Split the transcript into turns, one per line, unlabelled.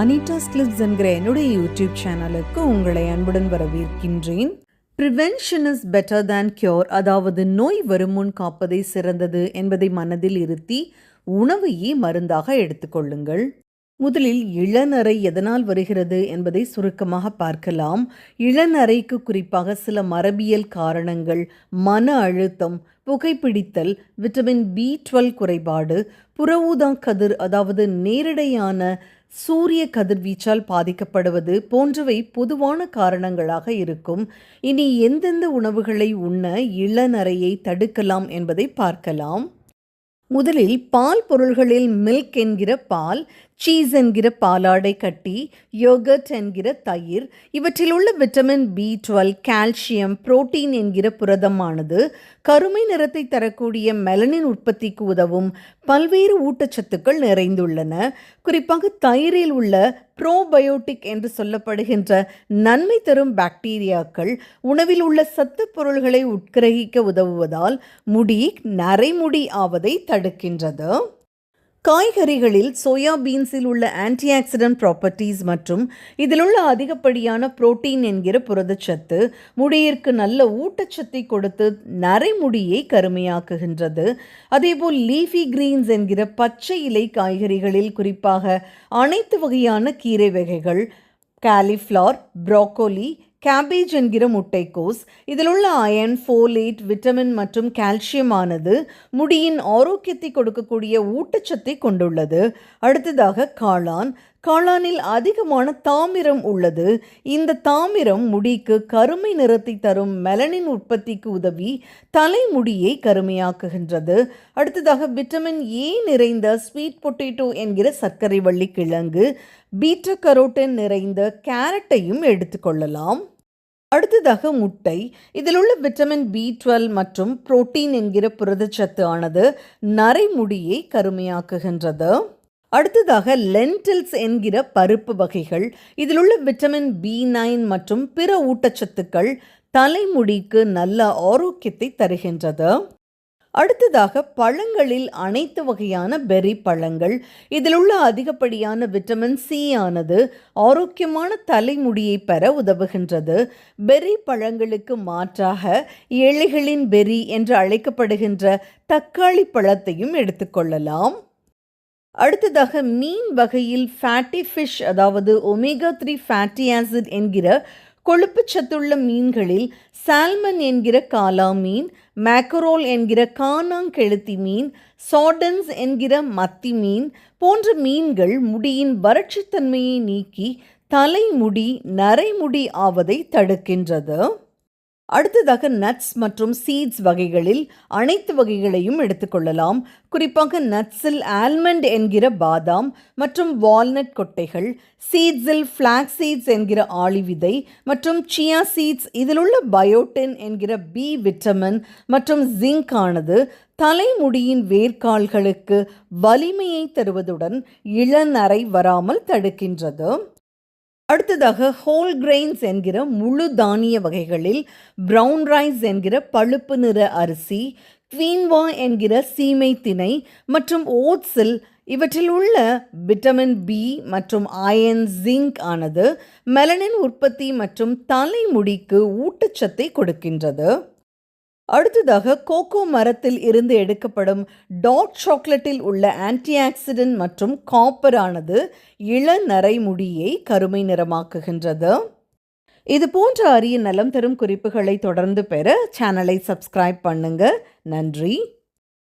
Anita's clips என்கிற என்னுடைய YouTube சேனலுக்கு உங்களை அன்புடன் வரவேற்கின்றேன். Prevention is better than cure அதாவது நோய் வருமுன் காப்பதே சிறந்தது என்பதை மனதில் இருத்தி உணவையே மருந்தாக எடுத்துக்கொள்ளுங்கள் முதலில் இளநரை எதனால் வருகிறது என்பதை சுருக்கமாக பார்க்கலாம். இளநரைக்கு குறிப்பாக சில மரபியல் காரணங்கள் மன அழுத்தம் புகைப்பிடித்தல் விட்டமின் பி டுவெல் குறைபாடு புற ஊதா கதிர் அதாவது நேரடியான சூரிய கதிர்வீச்சால் பாதிக்கப்படுவது போன்றவை பொதுவான காரணங்களாக இருக்கும். இனி எந்தெந்த உணவுகளை உண்ண இளநரையை தடுக்கலாம் என்பதை பார்க்கலாம். முதலில் பால் பொருள்களில் மில்க் என்கிற பால் சீஸ் என்கிற பாலாடை கட்டி யோகர்ட் என்கிற தயிர் இவற்றில் உள்ள vitamin B twelve calcium protein என்கிற புரதமானது கருமை நிறத்தை தரக்கூடிய மெலனின் உற்பத்திக்கு உதவும் பல்வேறு ஊட்டச்சத்துக்கள் நிறைந்துள்ளன. குறிப்பாக தயிரில் உள்ள ப்ரோபயோட்டிக் என்று சொல்லப்படுகின்ற நன்மை தரும் பாக்டீரியாக்கள் உணவில் உள்ள சத்து பொருள்களை உட்கிரகிக்க உதவுவதால் முடி நரைமுடி ஆவதை தடுக்கின்றது. காய்கறிகளில் சோயா பீன்ஸில் உள்ள ஆன்டிஆக்சிடென்ட் ப்ராப்பர்ட்டிஸ் மற்றும் இதில் உள்ள அதிகப்படியான புரோட்டீன் என்கிற புரதச்சத்து முடியிற்கு நல்ல ஊட்டச்சத்தை கொடுத்து நரைமுடியை கருமையாக்குகின்றது. அதேபோல் லீஃபி கிரீன்ஸ் என்கிற பச்சை இலை காய்கறிகளில் குறிப்பாக அனைத்து வகையான கீரை வகைகள் காலிஃப்ளவர் ப்ரோக்கோலி கேபேஜ் என்கிற முட்டைக்கோஸ். இதில் உள்ள அயன் ஃபோலேட் விட்டமின் மற்றும் கால்சியம் ஆனது முடியின் ஆரோக்கியத்தை கொடுக்கக்கூடிய ஊட்டச்சத்தை கொண்டுள்ளது. அடுத்ததாக காளான். காளானில் அதிகமான தாமிரம் உள்ளது. இந்த தாமிரம் முடிக்கு கருமை நிறத்தை தரும் மெலனின் உற்பத்திக்கு உதவி தலைமுடியை கருமையாக்குகின்றது. அடுத்ததாக விட்டமின் ஏ நிறைந்த ஸ்வீட் பொட்டேட்டோ என்கிற சர்க்கரை வள்ளி கிழங்கு பீட்டா கரோட்டின் நிறைந்த கேரட்டையும் எடுத்துக்கொள்ளலாம் அடுத்ததாக முட்டை. இதில் உள்ள விட்டமின் பி டுவெல் மற்றும் புரோட்டீன் என்கிற புரதச்சத்து ஆனது நரைமுடியை கருமையாக்குகின்றது. அடுத்ததாக லென்டில்ஸ் என்கிற பருப்பு வகைகள். இதில் உள்ள விட்டமின் பி நைன் மற்றும் பிற ஊட்டச்சத்துக்கள் தலைமுடிக்கு நல்ல ஆரோக்கியத்தை தருகின்றது. அடுத்ததாக பழங்களில் அனைத்து வகையான பெரி பழங்கள். இதில் உள்ள அதிகப்படியான விட்டமின் சி ஆனது ஆரோக்கியமான தலைமுடியை பெற உதவுகின்றது. பெரி பழங்களுக்கு மாற்றாக ஏழைகளின் பெரி என்று அழைக்கப்படுகின்ற தக்காளி பழத்தையும் எடுத்துக்கொள்ளலாம் அடுத்ததாக மீன் வகையில் ஃபேட்டி ஃபிஷ் அதாவது ஒமேகா த்ரீ ஃபேட்டி ஆசிட் என்கிற கொழுப்புச்சத்துள்ள மீன்களில் சால்மன் என்கிற காலா மீன் மேக்கரோல் என்கிற காணாங்கெழுத்தி மீன் சாடன்ஸ் என்கிற மத்தி மீன் போன்ற மீன்கள் முடியின் வறட்சித்தன்மையை நீக்கி தலைமுடி நரைமுடி ஆவதை தடுக்கின்றது. அடுத்ததாக நட்ஸ் மற்றும் சீட்ஸ் வகைகளில் அனைத்து வகைகளையும் எடுத்துக்கொள்ளலாம் குறிப்பாக நட்ஸில் ஆல்மண்ட் என்கிற பாதாம் மற்றும் வால்நட் கொட்டைகள் சீட்ஸில் ஃப்ளாக் சீட்ஸ் என்கிற ஆளிவிதை மற்றும் சியா சீட்ஸ் இதில் உள்ள பயோட்டின் என்கிற பி விட்டமின் மற்றும் ஜிங்க் ஆனது தலைமுடியின் வேர்க்கால்களுக்கு வலிமையை தருவதுடன் இளநரை வராமல் தடுக்கின்றது. அடுத்ததாக ஹோல் கிரெயின்ஸ் என்கிற முழு தானிய வகைகளில் ப்ரௌன் ரைஸ் என்கிற பழுப்பு நிற அரிசி குவீன்வா என்கிற சீமை திணை மற்றும் ஓட்ஸில் இவற்றில் உள்ள விட்டமின் பி மற்றும் அயன் ஜிங்க் ஆனது மெலனின் உற்பத்தி மற்றும் தலைமுடிக்கு ஊட்டச்சத்தை கொடுக்கின்றது. அடுத்ததாக கோகோ மரத்தில் இருந்து எடுக்கப்படும் டாட் சாக்லேட்டில் உள்ள ஆன்டிஆக்சிடென்ட் மற்றும் காப்பர் ஆனது இளநரை முடியை கருமை நிறமாக்குகின்றது. இது போன்ற அரிய நலம் தரும் குறிப்புகளை தொடர்ந்து பெற சேனலை சப்ஸ்கிரைப் பண்ணுங்க. நன்றி.